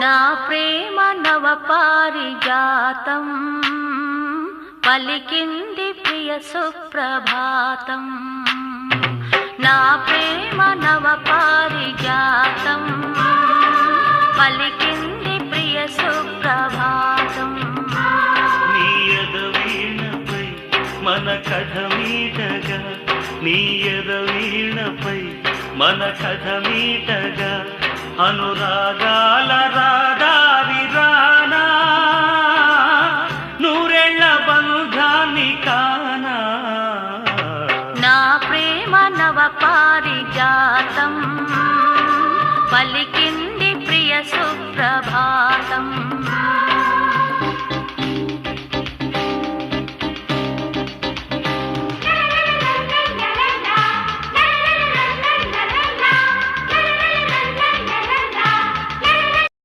నా ప్రేమ నవ పారిజాతం పలికింది ప్రియ సుప్రభాతం. నా ప్రేమ నవ పారిజాతం పలికింది ప్రియ సుప్రభాతం. నీయద వీణపై మన కథ మీటగా నీయద వీణపై మన కథ మీటగా అనురాగాల ప్రేమ నవ పారిజాతం. పలికింది ప్రియ సుప్రభ